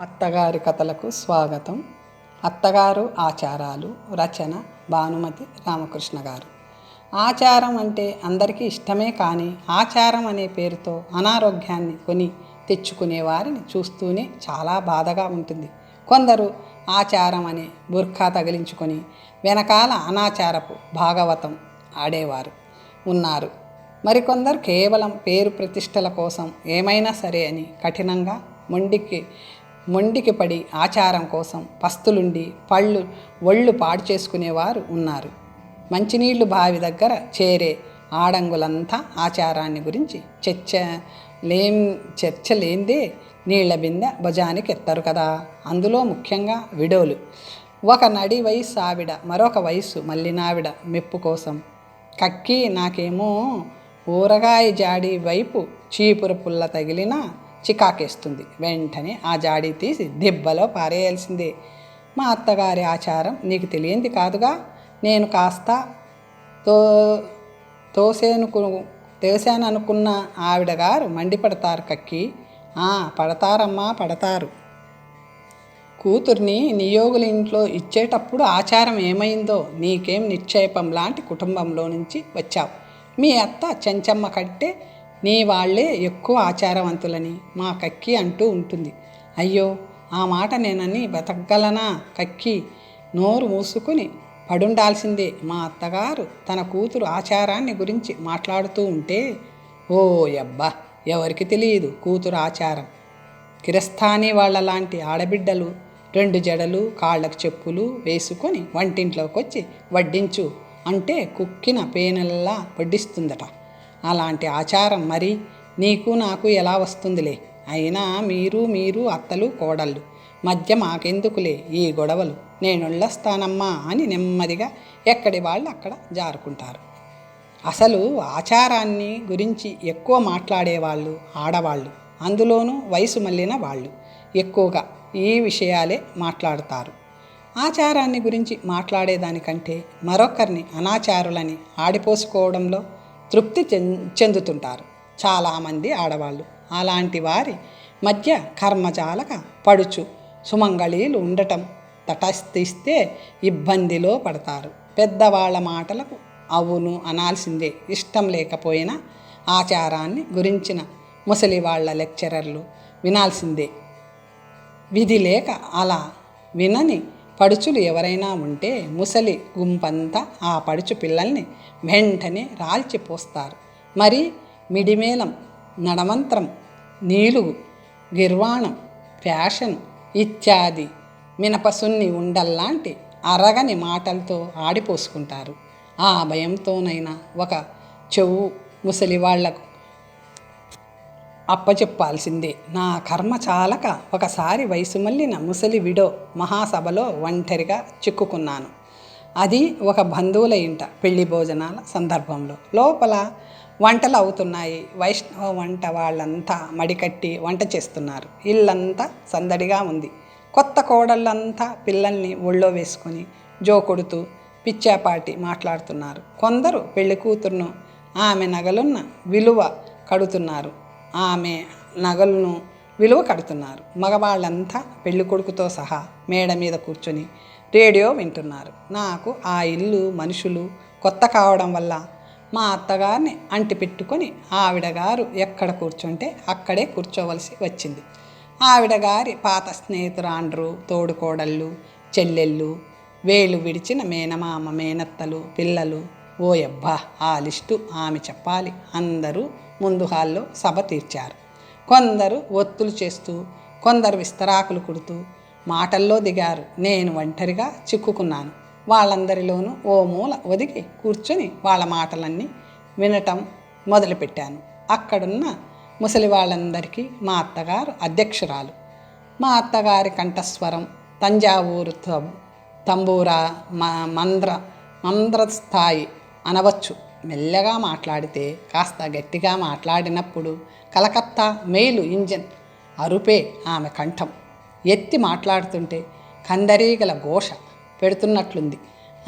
అత్తగారి కథలకు స్వాగతం. అత్తగారు ఆచారాలు రచన భానుమతి రామకృష్ణ గారు. ఆచారం అంటే అందరికీ ఇష్టమే కానీ ఆచారం అనే పేరుతో అనారోగ్యాన్ని కొని తెచ్చుకునే వారిని చూస్తూనే చాలా బాధగా ఉంటుంది. కొందరు ఆచారం అనే బుర్ఖా తగిలించుకొని వెనకాల అనాచారపు భాగవతం ఆడేవారు ఉన్నారు. మరికొందరు కేవలం పేరు ప్రతిష్టల కోసం ఏమైనా సరే అని కఠినంగా మొండికి మొండికి పడి ఆచారం కోసం పస్తులుండి పళ్ళు ఒళ్ళు పాడు చేసుకునేవారు ఉన్నారు. మంచినీళ్ళు బావి దగ్గర చేరే ఆడంగులంతా ఆచారాన్ని గురించి చర్చ లేం చర్చ లేందే నీళ్ళ బిందె భుజానికి ఎత్తారు కదా. అందులో ముఖ్యంగా విడోలు. ఒక నడి వయసు ఆవిడ మరొక వయసు మల్లినావిడ మెప్పు కోసం. కక్కి నాకేమో ఊరగాయ జాడి వైపు చీపురు పుల్ల తగిలినా చికాకేస్తుంది. వెంటనే ఆ జాడి తీసి దెబ్బలో పారేయాల్సిందే. మా అత్తగారి ఆచారం నీకు తెలియంది కాదుగా? నేను కాస్త తో తోసేనుకు తోసాననుకున్న ఆవిడగారు మండిపడతారు కక్కి. "ఆ, పడతారమ్మా పడతారు. కూతుర్ని నియోగుల ఇంట్లో ఇచ్చేటప్పుడు ఆచారం ఏమైందో నీకేం నిక్షేపం లాంటి కుటుంబంలో నుంచి వచ్చావు. మీ అత్త చెంచమ్మ కట్టే నీ వాళ్ళే ఎక్కువ ఆచారవంతులని మా కక్కి అంటూ ఉంటుంది. అయ్యో ఆ మాట నేనని బతకగలనా కక్కి? నోరు మూసుకుని పడుండాల్సిందే మా అత్తగారు తన కూతురు ఆచారాన్ని గురించి మాట్లాడుతూ ఉంటే ఓ యబ్బా ఎవరికి తెలియదు కూతురు ఆచారం. కిరస్థానీ వాళ్ళ లాంటి ఆడబిడ్డలు రెండు జడలు కాళ్ళకు చెప్పులు వేసుకొని వంటింట్లోకి వచ్చి వడ్డించు అంటే కుక్కిన పేనల్లా వడ్డిస్తుందట. అలాంటి ఆచారం మరి? నీకు నాకు ఎలా వస్తుందిలే? అయినా మీరు మీరు అత్తలు కోడళ్ళు. మధ్య మాకెందుకులే ఈ గొడవలు? నేనుళ్ళొస్తానమ్మా అని నెమ్మదిగా ఎక్కడి వాళ్ళు అక్కడ జారుకుంటారు. అసలు ఆచారాన్ని గురించి ఎక్కువ మాట్లాడేవాళ్ళు ఆడవాళ్ళు. అందులోనూ వయసు మళ్ళిన వాళ్ళు ఎక్కువగా ఈ విషయాలే మాట్లాడతారు. ఆచారాన్ని గురించి మాట్లాడేదానికంటే మరొకరిని అనాచారులని ఆడిపోసుకోవడంలో తృప్తి చెం- చెందుతుంటారు. చాలామంది ఆడవాళ్ళు. అలాంటి వారి మధ్య కర్మజాలక పడుచు సుమంగళీలు ఉండటం తటస్థిస్తే ఇబ్బందిలో పడతారు. పెద్దవాళ్ళ మాటలకు అవును అనాల్సిందే. ఇష్టం లేకపోయినా ఆచారాన్ని గురించిన ముసలి వాళ్ళ లెక్చరర్లు వినాల్సిందే. విధి లేక అలా వినని పడుచులు ఎవరైనా ఉంటే ముసలి గుంపంతా ఆ పడుచు పిల్లల్ని వెంటనే రాల్చిపోస్తారు మరి మిడిమేళం నడమంత్రం నీలుగు గిర్వాణం ఫ్యాషన్ ఇత్యాది మినపసున్ని ఉండల్లాంటి అరగని మాటలతో ఆడిపోసుకుంటారు. ఆ భయంతోనైనా ఒక చెవు ముసలి వాళ్ళకు అప్పచెప్పాల్సిందే. నా కర్మ చాలక ఒకసారి వయసు మళ్ళిన ముసలి విడో మహాసభలో ఒంటరిగా చిక్కుకున్నాను. అది ఒక బంధువుల ఇంట పెళ్ళి భోజనాల సందర్భంలో. లోపల వంటలు అవుతున్నాయి వైష్ణవ వంట వాళ్ళంతా మడికట్టి వంట చేస్తున్నారు. ఇల్లంతా సందడిగా ఉంది. కొత్త కోడళ్ళంతా పిల్లల్ని ఒళ్ళో వేసుకొని జో కొడుతూ పిచ్చాపాటి మాట్లాడుతున్నారు. కొందరు పెళ్ళి కూతురును ఆమె నగలున్న విలువ కడుతున్నారు. ఆమె నగలను విలువ కడుతున్నారు. మగవాళ్ళంతా పెళ్ళి కొడుకుతో సహా మేడ మీద కూర్చొని రేడియో వింటున్నారు. నాకు ఆ ఇల్లు మనుషులు కొత్త కావడం వల్ల మా అత్తగారిని అంటి పెట్టుకొని ఎక్కడ కూర్చుంటే అక్కడే కూర్చోవలసి వచ్చింది. ఆవిడగారి పాత స్నేహితురాండ్రు తోడుకోడళ్ళు చెల్లెళ్ళు వేలు విడిచిన మేనమామ మేనత్తలు పిల్లలు. ఓయబ్బా ఆ లిస్టు ఆమె చెప్పాలి. అందరూ ముందు హాల్లో సభ తీర్చారు. కొందరు ఒత్తులు చేస్తూ కొందరు విస్తరాకులు కుడుతూ మాటల్లో దిగారు. నేను ఒంటరిగా చిక్కుకున్నాను. వాళ్ళందరిలోనూ ఓ మూల ఒదిగి కూర్చొని వాళ్ళ మాటలన్నీ వినటం మొదలుపెట్టాను. అక్కడున్న ముసలి వాళ్ళందరికీ మా అత్తగారు అధ్యక్షురాలు. మా అత్తగారి కంఠస్వరం తంజావూరు తంబూరా మ- మంద్ర స్థాయి అనవచ్చు. మెల్లగా మాట్లాడితే కాస్త గట్టిగా మాట్లాడినప్పుడు కలకత్తా మెయిలు ఇంజన్ అరుపే ఆమె కంఠం. ఎత్తి మాట్లాడుతుంటే కందరీగల ఘోష పెడుతున్నట్లుంది.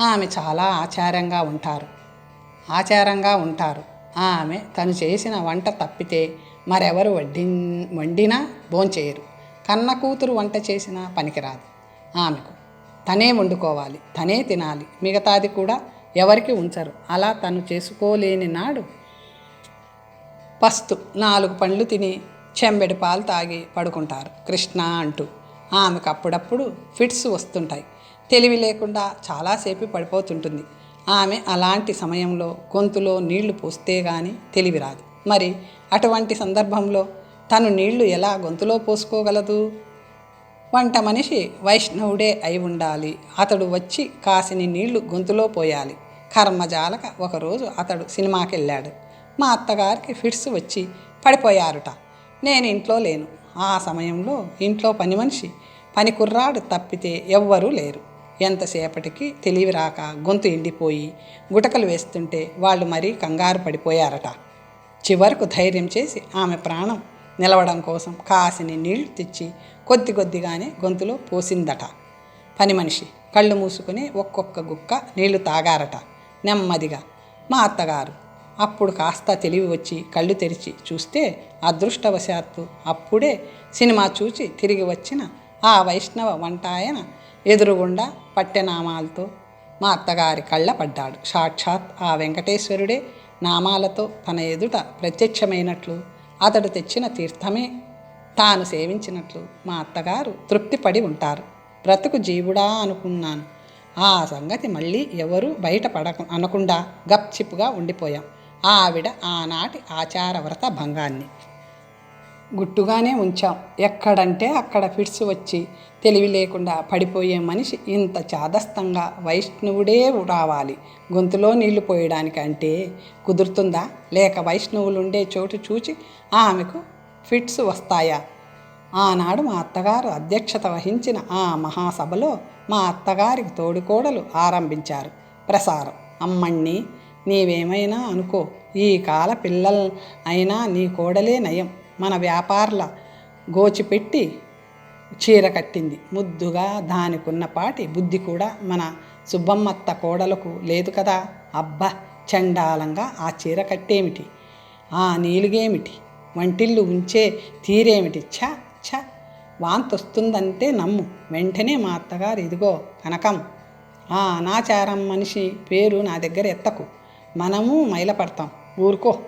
ఆమె చాలా ఆచారంగా ఉంటారు. ఆచారంగా ఉంటారు. ఆమె తను చేసిన వంట తప్పితే మరెవరు వడ్డి వండినా భోంచేయరు. కన్న కూతురు వంట చేసినా పనికిరాదు. ఆమెకు తనే వండుకోవాలి తనే తినాలి మిగతాది కూడా ఎవరికి ఉంచరు. అలా తను చేసుకోలేని నాడు పస్తు నాలుగు పండ్లు తిని చెంబెడి పాలు తాగి పడుకుంటారు. కృష్ణ అంటూ ఆమెకు అప్పుడప్పుడు ఫిట్స్ వస్తుంటాయి. తెలివి లేకుండా చాలాసేపు పడిపోతుంటుంది. ఆమె అలాంటి సమయంలో గొంతులో నీళ్ళు పోస్తే గాని తెలివి రాదు. మరి అటువంటి సందర్భంలో తను నీళ్ళు ఎలా గొంతులో పోసుకోగలదు? వంట మనిషి వైష్ణవుడే అయి ఉండాలి. అతడు వచ్చి కాసిని నీళ్ళు గొంతులో పోయాలి. కర్మజాలక ఒకరోజు అతడు సినిమాకి వెళ్ళాడు మా అత్తగారికి ఫిట్స్ వచ్చి పడిపోయారుట. నేను ఇంట్లో లేను. ఆ సమయంలో ఇంట్లో పని మనిషి పని కుర్రాడు తప్పితే ఎవ్వరూ లేరు. ఎంతసేపటికి తెలివి రాక గొంతు ఎండిపోయి గుటకలు వేస్తుంటే వాళ్ళు మరీ కంగారు పడిపోయారట. చివరకు ధైర్యం చేసి ఆమె ప్రాణం నిలవడం కోసం కాసిని నీళ్ళు తెచ్చి కొద్ది కొద్దిగానే గొంతులో పోసిందట. పని మనిషి కళ్ళు మూసుకుని ఒక్కొక్క గుక్క నీళ్ళు తాగారట. నెమ్మదిగా. మా అత్తగారు అప్పుడు కాస్త తెలివి వచ్చి కళ్ళు తెరిచి చూస్తే అదృష్టవశాత్తు అప్పుడే సినిమా చూచి తిరిగి వచ్చిన ఆ వైష్ణవ వంటాయన ఎదురుగుండా పట్టెనామాలతో మా అత్తగారి కళ్ళ పడ్డాడు. సాక్షాత్ ఆ వెంకటేశ్వరుడే నామాలతో తన ఎదుట ప్రత్యక్షమైనట్లు అతడు తెచ్చిన తీర్థమే తాను సేవించినట్లు మా అత్తగారు తృప్తిపడి ఉంటారు. బ్రతుకు జీవుడా అనుకున్నాను. ఆ సంగతి మళ్ళీ ఎవరూ బయట పడక అనకుండా గప్చిప్గా ఉండిపోయాం. ఆవిడ ఆనాటి ఆచారవ్రత భంగాన్ని. గుట్టుగానే ఉంచాం. ఎక్కడంటే అక్కడ ఫిట్స్ వచ్చి తెలివి లేకుండా పడిపోయే మనిషి ఇంత చాదస్తంగా వైష్ణవుడే రావాలి. గొంతులో నీళ్ళు పోయడానికి అంటే కుదురుతుందా? లేక వైష్ణవులు ఉండే చోటు చూచి ఆమెకు ఫిట్స్ వస్తాయా? ఆనాడు మా అత్తగారు అధ్యక్షత వహించిన ఆ మహాసభలో మా అత్తగారికి తోడుకోడలు ఆరంభించారు. ప్రసారం. అమ్మణ్ణి నీవేమైనా అనుకో. ఈ కాల పిల్లల అయినా నీ కోడలే నయం. మన వ్యాపారుల గోచిపెట్టి చీర కట్టింది. ముద్దుగా దానికున్నపాటి బుద్ధి కూడా మన సుబ్బమ్మత్త కోడలకు లేదు కదా? అబ్బా! చండాలంగా ఆ చీర కట్టేమిటి? ఆ నీలుగేమిటి? వంటిల్లు ఉంచే తీరేమిటి? ఛ! ఛ! వాంతొస్తుందంటే నమ్ము. వెంటనే మా అత్తగారు ఇదిగో కనకం. ఆ అనాచారం మనిషి పేరు నా దగ్గర ఎత్తకు. మనము మైలపడతాం. ఊరుకో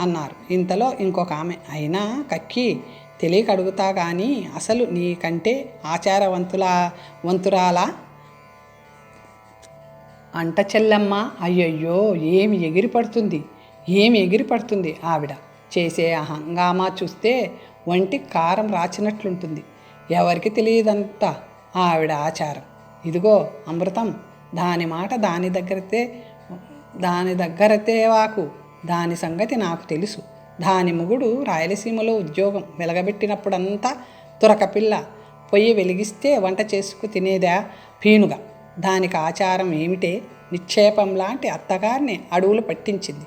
అన్నారు. ఇంతలో ఇంకొక ఆమె. అయినా కక్కి తెలియక అడుగుతా కానీ అసలు నీకంటే ఆచారవంతుల వంతురాలా? అంట చెల్లమ్మ అయ్యయ్యో ఏమి ఎగిరిపడుతుంది? ఏమి ఎగిరిపడుతుంది? ఆవిడ చేసే హంగామా చూస్తే వంటి కారం రాచినట్లుంటుంది. ఎవరికి తెలియదంతా ఆవిడ ఆచారం. ఇదిగో అమృతం దాని మాట దాని దగ్గరతే దాని దగ్గరతే వాకు. దాని సంగతి నాకు తెలుసు. దాని మొగుడు రాయలసీమలో ఉద్యోగం వెలగబెట్టినప్పుడంతా తురకపిల్ల పొయ్యి వెలిగిస్తే వంట చేసుకు తినేదా పీనుగా. దానికి ఆచారం ఏమిటే? నిక్షేపం లాంటి అత్తగారిని అడవులు పట్టించింది.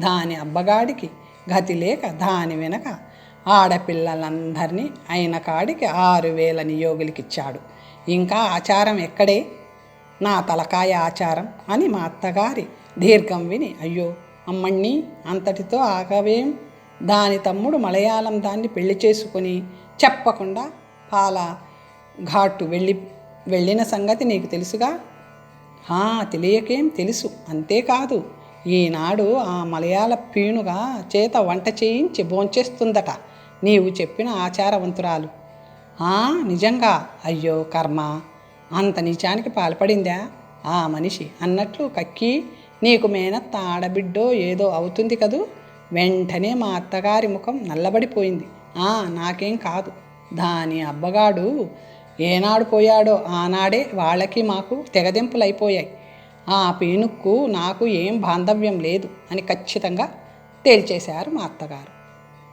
దాని అబ్బగాడికి గతి లేక దాని వెనక ఆడపిల్లలందరినీ అయిన కాడికి ఆరు వేల నియోగులకిచ్చాడు. ఇంకా ఆచారం ఎక్కడే? నా తలకాయ ఆచారం అని మా అత్తగారి దీర్ఘం విని అయ్యో అమ్మణ్ణి అంతటితో ఆగవేం? దాని తమ్ముడు మలయాళం దాన్ని పెళ్ళి చేసుకొని చెప్పకుండా పాల ఘాటు వెళ్ళి వెళ్ళిన సంగతి నీకు తెలుసుగా? హా తెలియకేం తెలుసు. అంతేకాదు ఈనాడు ఆ మలయాళ పీనుగా చేత వంట చేయించి భోంచేస్తుందట. నీవు చెప్పిన ఆచారవంతురాలు. ఆ నిజంగా? అయ్యో కర్మ! అంత నిజానికి పాల్పడిందా? ఆ మనిషి అన్నట్లు కక్కి నీకు మేనత్త ఆడబిడ్డో ఏదో అవుతుంది కదూ? వెంటనే మా అత్తగారి ముఖం నల్లబడిపోయింది. ఆ నాకేం కాదు. దాని అబ్బగాడు ఏనాడు పోయాడో ఆనాడే వాళ్ళకి మాకు తెగదెంపులైపోయాయి. ఆ పీనుక్కు నాకు ఏం బాంధవ్యం లేదు అని ఖచ్చితంగా తేల్చేశారు మా అత్తగారు.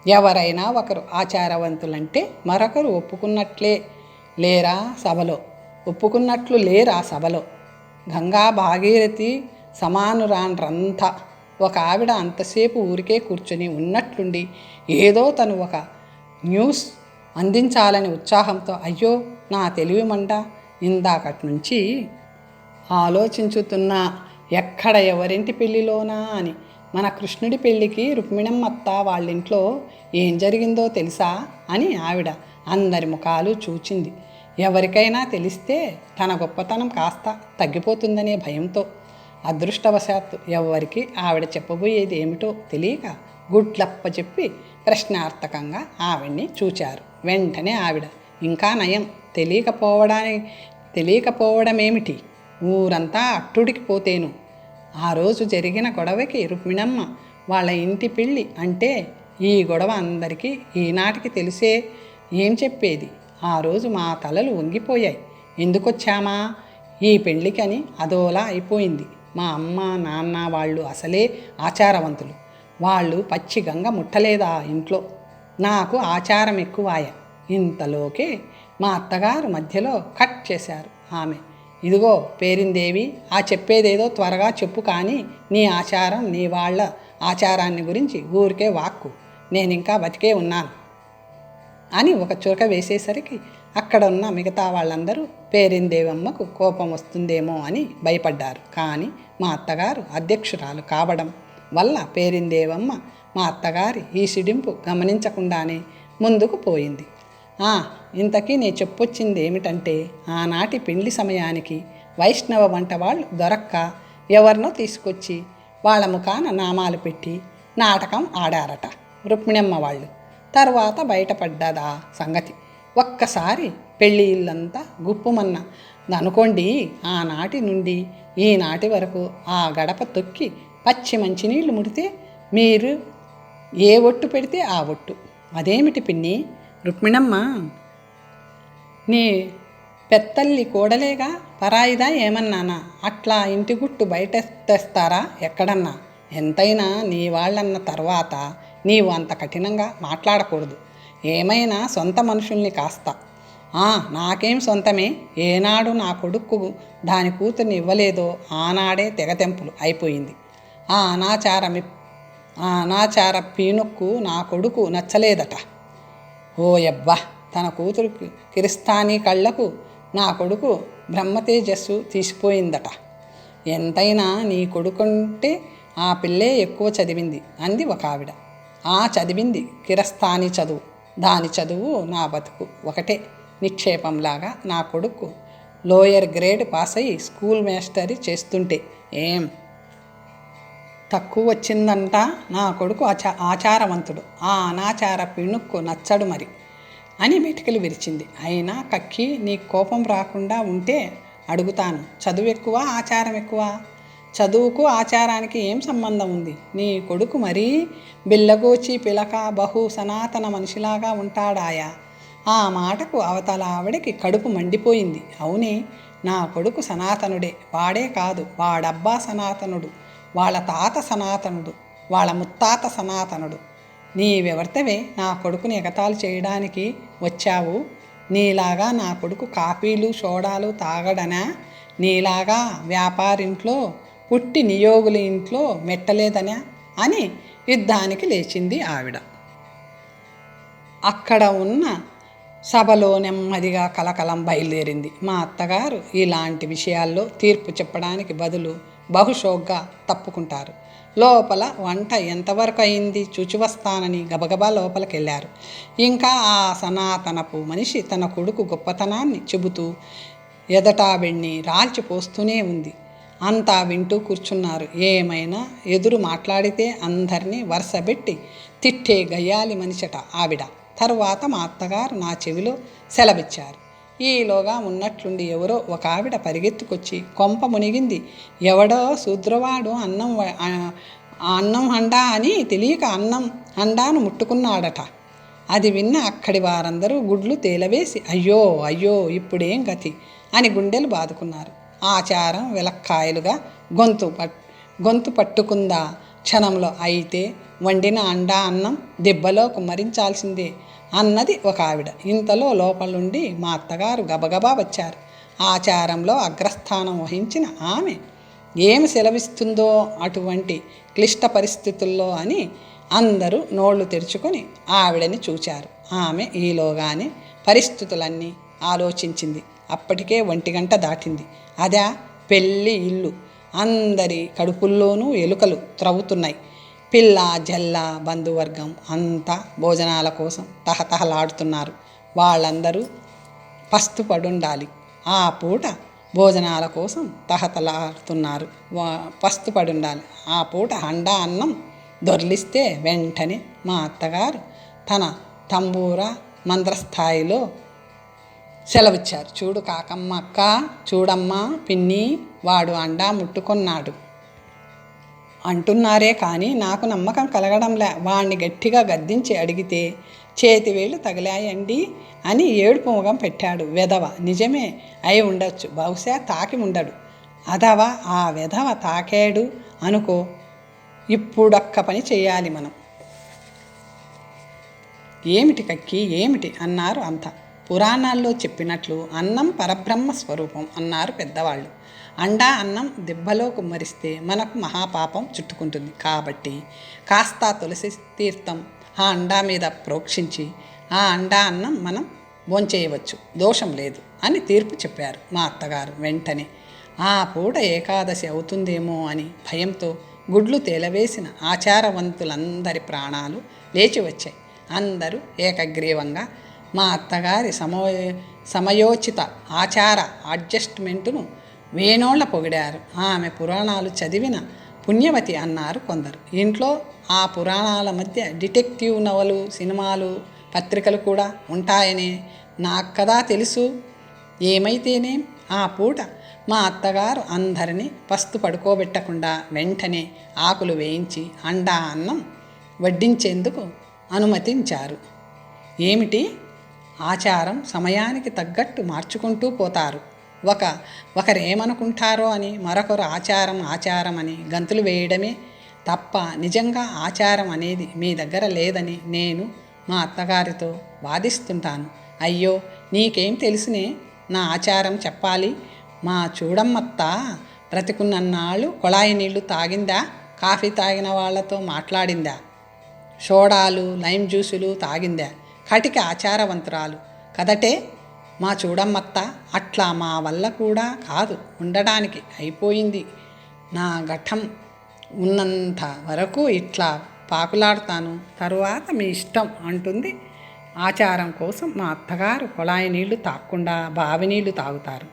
ఎవరైనా ఒకరు ఆచారవంతులంటే మరొకరు ఒప్పుకున్నట్లే లేరా సభలో. ఒప్పుకున్నట్లు లేరా సభలో. గంగా భాగీరథి సమానురాన్రంతా ఒక ఆవిడ అంతసేపు ఊరికే కూర్చొని ఉన్నట్లుండి ఏదో తను ఒక న్యూస్ అందించాలని ఉత్సాహంతో అయ్యో నా తెలివి మంట. ఇందాకటి నుంచి ఆలోచించుతున్నా. ఎక్కడ ఎవరింటి పెళ్ళిలోనా? అని మన కృష్ణుడి పెళ్ళికి రుక్మిణమ్మత్త వాళ్ళింట్లో ఏం జరిగిందో తెలుసా అని ఆవిడ అందరి ముఖాలు చూచింది. ఎవరికైనా తెలిస్తే తన గొప్పతనం కాస్త తగ్గిపోతుందనే భయంతో. అదృష్టవశాత్తు ఎవరికి ఆవిడ చెప్పబోయేది ఏమిటో తెలియక గుడ్లప్ప చెప్పి ప్రశ్నార్థకంగా ఆవిడ్ని చూచారు. వెంటనే ఆవిడ ఇంకా నయం. తెలియకపోవడానికి తెలియకపోవడమేమిటి? ఊరంతా అట్టుడికి పోతేను ఆ రోజు జరిగిన గొడవకి రుక్మిణమ్మ వాళ్ళ ఇంటి పెళ్ళి అంటే ఈ గొడవ అందరికీ ఈనాటికి తెలిసే ఏం చెప్పేది? ఆ రోజు మా తలలు వంగిపోయాయి. ఎందుకొచ్చామా? ఈ పెళ్ళికని అదోలా అయిపోయింది. మా అమ్మ నాన్న వాళ్ళు అసలే ఆచారవంతులు. వాళ్ళు పచ్చి గంగ ముట్టలేదా ఇంట్లో? నాకు ఆచారం ఎక్కువాయ. ఇంతలోకే మా అత్తగారు మధ్యలో కట్ చేశారు ఆమె. ఇదిగో పేరిందేవి ఆ చెప్పేదేదో త్వరగా చెప్పు కానీ నీ ఆచారం నీ వాళ్ళ ఆచారాన్ని గురించి ఊరికే వాక్కు. నేను ఇంకా బతికే ఉన్నాను. అని ఒక చురక వేసేసరికి అక్కడ ఉన్న మిగతా వాళ్ళందరూ పేరిందేవమ్మకు కోపం వస్తుందేమో అని భయపడ్డారు. కానీ మా అత్తగారు అధ్యక్షురాలు కావడం వల్ల పేరిందేవమ్మ మా అత్తగారి ఈ సిడింపు గమనించకుండానే ముందుకు పోయింది. ఇంతకీ నీ చెప్పొచ్చింది ఏమిటంటే ఆనాటి పెళ్ళి సమయానికి వైష్ణవ వంట వాళ్ళు దొరక్క ఎవరినో తీసుకొచ్చి వాళ్ళ ముఖాన నామాలు పెట్టి నాటకం ఆడారట రుక్మిణమ్మ వాళ్ళు. తర్వాత బయటపడ్డదా సంగతి. ఒక్కసారి పెళ్ళి ఇల్లంతా గుప్పుమన్న. అనుకోండి ఆనాటి నుండి ఈనాటి వరకు ఆ గడప తొక్కి పచ్చి మంచినీళ్ళు ముడితే మీరు ఏ ఒట్టు పెడితే ఆ ఒట్టు. అదేమిటి పిన్ని? రుక్మిణమ్మ నీ పెత్తల్లి కూడలేగా? పరాయిదా ఏమన్నానా? అట్లా ఇంటి గుట్టు బయట తెస్తారా ఎక్కడన్నా? ఎంతైనా నీ వాళ్ళన్న తర్వాత నీవు అంత కఠినంగా మాట్లాడకూడదు. ఏమైనా సొంత మనుషుల్ని కాస్త. "ఆ, నాకేం సొంతమే? ఏనాడు నా కొడుకు దాని కూతుర్ని ఇవ్వలేదో ఆనాడే తెగతెంపులు అయిపోయింది. ఆ అనాచారమి ఆ అనాచార పీనుక్కు నా కొడుకు నచ్చలేదట. ఓ తన కూతురు కిరిస్తానీ కళ్ళకు నా కొడుకు బ్రహ్మతేజస్సు తీసిపోయిందట. ఎంతైనా నీ కొడుకుంటే ఆ పిల్లే ఎక్కువ చదివింది అంది ఒక ఆవిడ. ఆ చదివింది కిరస్తాని చదువు. దాని చదువు నా బతుకు ఒకటే. నిక్షేపంలాగా నా కొడుకు లోయర్ గ్రేడ్ పాస్ అయ్యి స్కూల్ మాస్టరీ చేస్తుంటే ఏం తక్కువ వచ్చిందంట నా కొడుకు ఆచా ఆచారవంతుడు. ఆ అనాచార పిణుక్కు నచ్చడు మరి అని మెటికలు విరిచింది. అయినా కక్కి నీ కోపం రాకుండా ఉంటే అడుగుతాను. చదువు ఎక్కువ ఆచారం ఎక్కువ? చదువుకు ఆచారానికి ఏం సంబంధం ఉంది? నీ కొడుకు మరీ బిల్లగోచి పిలక బహు సనాతన మనిషిలాగా ఉంటాడాయా? ఆ మాటకు అవతల ఆవిడకి కడుపు మండిపోయింది. అవునే నా కొడుకు సనాతనుడే. వాడే కాదు వాడబ్బా సనాతనుడు. వాళ్ళ తాత సనాతనుడు వాళ్ళ ముత్తాత సనాతనుడు. నీవెవర్తవే నా కొడుకుని ఎగతాలు చేయడానికి వచ్చావు? నీలాగా నా కొడుకు కాఫీలు సోడాలు తాగడనా? నీలాగా వ్యాపారింట్లో పుట్టి నియోగుల ఇంట్లో మెట్టలేదనా? అని యుద్ధానికి లేచింది ఆవిడ. అక్కడ ఉన్న సభలో నెమ్మదిగా కలకలం బయలుదేరింది. మా అత్తగారు ఇలాంటి విషయాల్లో తీర్పు చెప్పడానికి బదులు బహుశోగ్గా తప్పుకుంటారు. లోపల వంట ఎంతవరకు అయింది? చూచి వస్తానని గబగబా లోపలికెళ్ళారు. ఇంకా ఆ సనాతనపు మనిషి తన కొడుకు గొప్పతనాన్ని చెబుతూ ఎదటా వెಣ್ಣి రాల్చిపోస్తూనే ఉంది. అంతా వింటూ కూర్చున్నారు. ఏమైనా ఎదురు మాట్లాడితే అందరినీ వరుసబెట్టి తిట్టే గయ్యాలి మనిషట ఆవిడ. తరువాత మా అత్తగారు నా చెవిలో సెలవిచ్చారు. ఈలోగా ఉన్నట్లుండి ఎవరో ఒక ఆవిడ పరిగెత్తుకొచ్చి కొంప మునిగింది. ఎవడో శూద్రవాడు అన్నం అన్నం హండా అని తెలియక అన్నం హండాను ముట్టుకున్నాడట. అది విన్న అక్కడి వారందరూ గుడ్లు తేలవేసి అయ్యో అయ్యో ఇప్పుడేం గతి? అని గుండెలు బాదుకున్నారు. ఆచారం విలక్కాయలుగా గొంతు పట్ గొంతు పట్టుకుందా? క్షణంలో అయితే వండిన అండా అన్నం దెబ్బలో కుమ్మరించాల్సిందే అన్నది ఒక ఆవిడ. ఇంతలో లోపలుండి మా అత్తగారు గబగబా వచ్చారు. ఆచారంలో అగ్రస్థానం వహించిన ఆమె ఏమి సెలవిస్తుందో అటువంటి క్లిష్ట పరిస్థితుల్లో అని అందరూ నోళ్ళు తెరుచుకొని ఆవిడని చూచారు. ఆమె ఈలోగానే పరిస్థితులన్నీ ఆలోచించింది. అప్పటికే ఒంటి గంట దాటింది. అదా పెళ్ళి ఇల్లు. అందరి కడుపుల్లోనూ ఎలుకలు త్రవ్వుతున్నాయి. పిల్ల జల్ల బంధువర్గం అంతా భోజనాల కోసం తహతహలాడుతున్నారు. వాళ్ళందరూ పస్తు పడుండాలి ఆ పూట భోజనాల కోసం తహతలాడుతున్నారు వా- పస్తు పడుండాలి ఆ పూట హండా అన్నం దొర్లిస్తే వెంటనే మా అత్తగారు తన తంబూర మంత్రస్థాయిలో సెలవిచ్చారు. చూడు కాకమ్మ అక్క చూడమ్మా పిన్ని వాడు అండా ముట్టుకున్నాడు. అంటున్నారే కానీ నాకు నమ్మకం కలగడంలే. వాణ్ణి గట్టిగా గద్దించి అడిగితే చేతి వేళ్ళు తగిలాయండి అని ఏడుపు ముఖం పెట్టాడు వెధవ. నిజమే అయి ఉండొచ్చు. బహుశా తాకి ఉండడు. అదవ ఆ వెధవ తాకాడు అనుకో. ఇప్పుడొక్క పని చేయాలి మనం. ఏమిటి కక్కి? ఏమిటి? అన్నారు అంత. పురాణాల్లో చెప్పినట్లు అన్నం పరబ్రహ్మ స్వరూపం అన్నారు పెద్దవాళ్ళు. అండా అన్నం దిబ్బలో కుమ్మరిస్తే మనకు మహాపాపం చుట్టుకుంటుంది. కాబట్టి కాస్త తులసి తీర్థం ఆ అండా మీద ప్రోక్షించి ఆ అండా అన్నం మనం భోంచేయవచ్చు. దోషం లేదు అని తీర్పు చెప్పారు మా అత్తగారు వెంటనే. ఆ పూట ఏకాదశి అవుతుందేమో అని భయంతో గుడ్లు తేలవేసిన ఆచారవంతులందరి ప్రాణాలు లేచి వచ్చాయి. అందరూ ఏకగ్రీవంగా మా అత్తగారి సమయో సమయోచిత ఆచార అడ్జస్ట్మెంటును వేణోళ్ళ పొగిడారు. ఆమె పురాణాలు చదివిన పుణ్యవతి అన్నారు కొందరు. ఇంట్లో ఆ పురాణాల మధ్య డిటెక్టివ్ నవలు సినిమాలు పత్రికలు కూడా ఉంటాయని నాకు కదా తెలుసు. ఏమైతేనేం ఆ పూట మా అత్తగారు అందరినీ పస్తు పడుకోబెట్టకుండా వెంటనే ఆకులు వేయించి అండా అన్నం వడ్డించేందుకు అనుమతించారు. ఏమిటి? ఆచారం సమయానికి తగ్గట్టు మార్చుకుంటూ పోతారు. ఒక ఒకరేమనుకుంటారో అని మరొకరు ఆచారం ఆచారం అని గంతులు వేయడమే తప్ప నిజంగా ఆచారం అనేది మీ దగ్గర లేదని నేను మా అత్తగారితో వాదిస్తుంటాను. అయ్యో నీకేం తెలుసునే? నా ఆచారం చెప్పాలి. మా చూడమ్మత్త బ్రతికున్నన్నాళ్ళు కొళాయి నీళ్ళు తాగిందా? కాఫీ తాగిన వాళ్ళతో మాట్లాడిందా? సోడాలు లైమ్ జ్యూసులు తాగిందా? కటిక ఆచారవంతురాలు. కదటే మా చూడమ్మత్త అట్లా మా వల్ల కూడా కాదు. ఉండడానికి అయిపోయింది. నా ఘటం ఉన్నంత వరకు ఇట్లా పాకులాడుతాను. తరువాత మీ ఇష్టం అంటుంది. ఆచారం కోసం మా అత్తగారు కొళాయి నీళ్ళు తాగకుండా బావి నీళ్ళు తాగుతారు.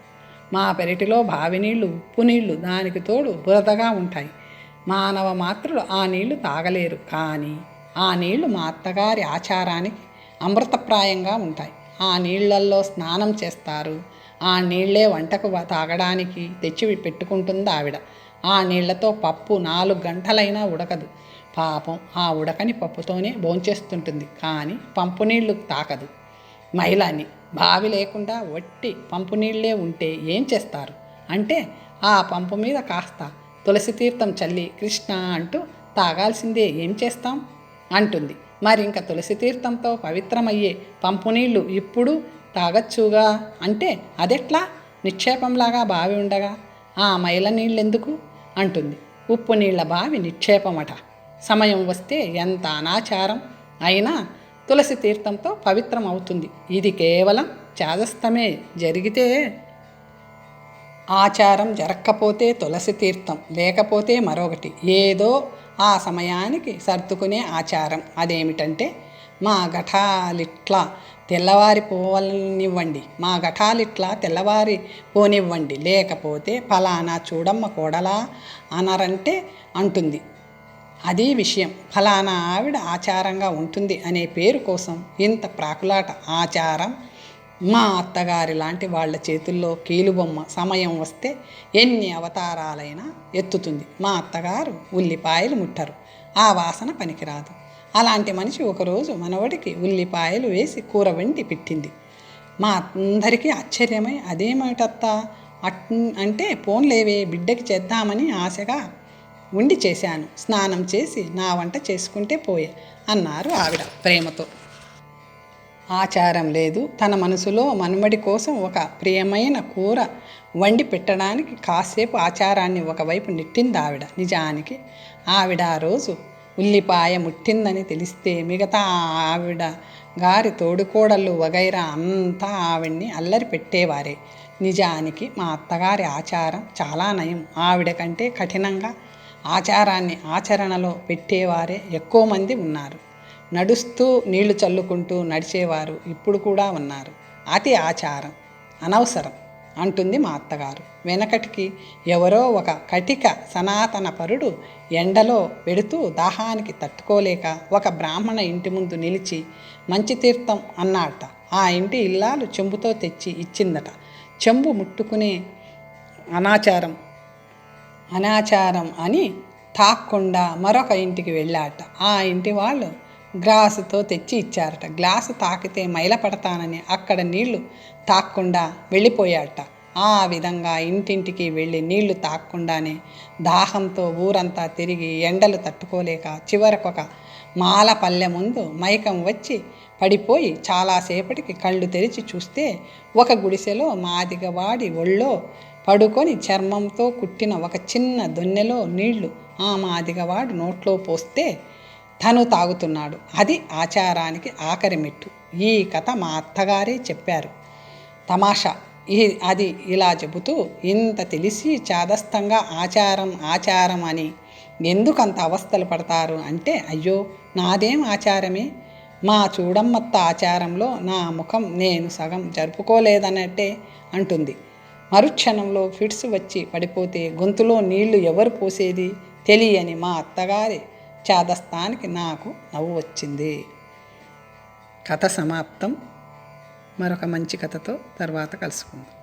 మా పెరటిలో బావి నీళ్ళు ఉప్పు నీళ్ళు దానికి తోడు బురదగా ఉంటాయి. మానవ మాత్రులు ఆ నీళ్ళు తాగలేరు. కానీ ఆ నీళ్ళు మా అత్తగారి ఆచారానికి అమృతప్రాయంగా ఉంటాయి. ఆ నీళ్ళల్లో స్నానం చేస్తారు. ఆ నీళ్ళే వంటకు తాగడానికి తెచ్చి పెట్టుకుంటుంది ఆవిడ. ఆ నీళ్ళతో పప్పు నాలుగు గంటలైనా ఉడకదు. పాపం ఆ ఉడకని పప్పుతోనే భోంచేస్తుంటుంది. కానీ పంపు నీళ్ళు తాకదు. మహిళని బావి లేకుండా వట్టి పంపు నీళ్ళే ఉంటే ఏం చేస్తారు? అంటే ఆ పంపు మీద కాస్త తులసి తీర్థం చల్లి కృష్ణ అంటూ తాగాల్సిందే ఏం చేస్తాం? అంటుంది. మరి ఇంకా తులసి తీర్థంతో పవిత్రమయ్యే పంపు నీళ్ళు ఇప్పుడు తాగచ్చుగా. అంటే అదెట్లా? నిక్షేపంలాగా బావి ఉండగా. ఆ మైల నీళ్ళెందుకు? అంటుంది. ఉప్పు నీళ్ళ బావి నిక్షేపమట. సమయం వస్తే ఎంత అనాచారం. అయినా తులసి తీర్థంతో పవిత్రం అవుతుంది ఇది కేవలం చాదస్తమే. జరిగితే ఆచారం జరక్కపోతే తులసి తీర్థం లేకపోతే మరొకటి. ఏదో ఆ సమయానికి సర్దుకునే ఆచారం అదేమిటంటే మా ఘటాలిట్లా తెల్లవారి పోవనివ్వండి మా ఘటాలిట్లా తెల్లవారి పోనివ్వండి. లేకపోతే ఫలానా చూడమ్మ కోడలా అనరంటే అంటుంది. అది విషయం. ఫలానా ఆవిడ ఆచారంగా ఉంటుంది అనే పేరు కోసం ఇంత ప్రాకులాట ఆచారం మా అత్తగారి లాంటి వాళ్ళ చేతుల్లో కీలుబొమ్మ సమయం వస్తే ఎన్ని అవతారాలైనా ఎత్తుతుంది. మా అత్తగారు ఉల్లిపాయలు ముట్టరు. ఆ వాసన పనికిరాదు. అలాంటి మనిషి ఒకరోజు మనవడికి ఉల్లిపాయలు వేసి కూర వండి పెట్టింది. మా అందరికీ ఆశ్చర్యమై అదేమిటత్తా అట్ అంటే పోన్లేవే బిడ్డకి చేద్దామని ఆశగా ఉండి చేశాను. స్నానం చేసి నా వంట చేసుకుంటే పోయే అన్నారు ఆవిడ ప్రేమతో. ఆచారం లేదు. తన మనసులో మనుమడి కోసం ఒక ప్రియమైన కూర వండి పెట్టడానికి కాసేపు ఆచారాన్ని ఒకవైపు నెట్టింది ఆవిడ నిజానికి ఆవిడ ఆ రోజు ఉల్లిపాయ ముట్టిందని తెలిస్తే మిగతా ఆవిడ గారి తోడుకోడళ్ళు వగైరా అంతా ఆవిడ్ని అల్లరి పెట్టేవారే. నిజానికి మా అత్తగారి ఆచారం చాలా నయం. ఆవిడ కంటే కఠినంగా ఆచారాన్ని ఆచరణలో పెట్టేవారే ఎక్కువ మంది ఉన్నారు. నడుస్తూ నీళ్ళు చల్లుకుంటూ నడిచేవారు ఇప్పుడు కూడా ఉన్నారు. అతి ఆచారం అనవసరం అంటుంది మా అత్తగారు. వెనకటికి ఎవరో ఒక కటిక సనాతన పరుడు ఎండలో పెడుతూ దాహానికి తట్టుకోలేక ఒక బ్రాహ్మణ ఇంటి ముందు నిలిచి మంచి తీర్థం అన్నాడట. ఆ ఇంటి ఇల్లాలు చెంబుతో తెచ్చి ఇచ్చిందట. చెంబు ముట్టుకునే అనాచారం అనాచారం అని తాక్కుండా మరొక ఇంటికి వెళ్ళాట. ఆ ఇంటి వాళ్ళు గ్లాసుతో తెచ్చి ఇచ్చారట. గ్లాసు తాకితే మైల పడతానని అక్కడ నీళ్ళు తాక్కుండా వెళ్ళిపోయాట ఆ విధంగా ఇంటింటికి వెళ్ళి నీళ్ళు తాక్కుండానే దాహంతో ఊరంతా తిరిగి ఎండలు తట్టుకోలేక చివరకొక మాల పల్లె ముందు మైకం వచ్చి పడిపోయి చాలాసేపటికి కళ్ళు తెరిచి చూస్తే ఒక గుడిసెలో మాదిగవాడి ఒళ్ళో పడుకొని చర్మంతో కుట్టిన ఒక చిన్న దొన్నెలో నీళ్ళు ఆ మాదిగవాడు నోట్లో పోస్తే తను తాగుతున్నాడు. అది ఆచారానికి ఆఖరి మెట్టు. ఈ కథ మా అత్తగారే చెప్పారు. తమాషా. ఈ అది ఇలా చెబుతూ ఇంత తెలిసి చాదస్తంగా ఆచారం ఆచారం అని ఎందుకంత అవస్థలు పడతారు అంటే అయ్యో నాదేం ఆచారమే? మా చూడమ్మత్త ఆచారంలో నా ముఖం నేను సగం జరుపుకోలేదన్నట్టే అంటుంది. మరుక్షణంలో ఫిట్స్ వచ్చి పడిపోతే గొంతులో నీళ్ళు ఎవరు పోసేది? తెలియని మా అత్తగారి చాదస్తానికి నాకు నవ్వు వచ్చింది. కథ సమాప్తం. మరొక మంచి కథతో తర్వాత కలుసుకుందాం.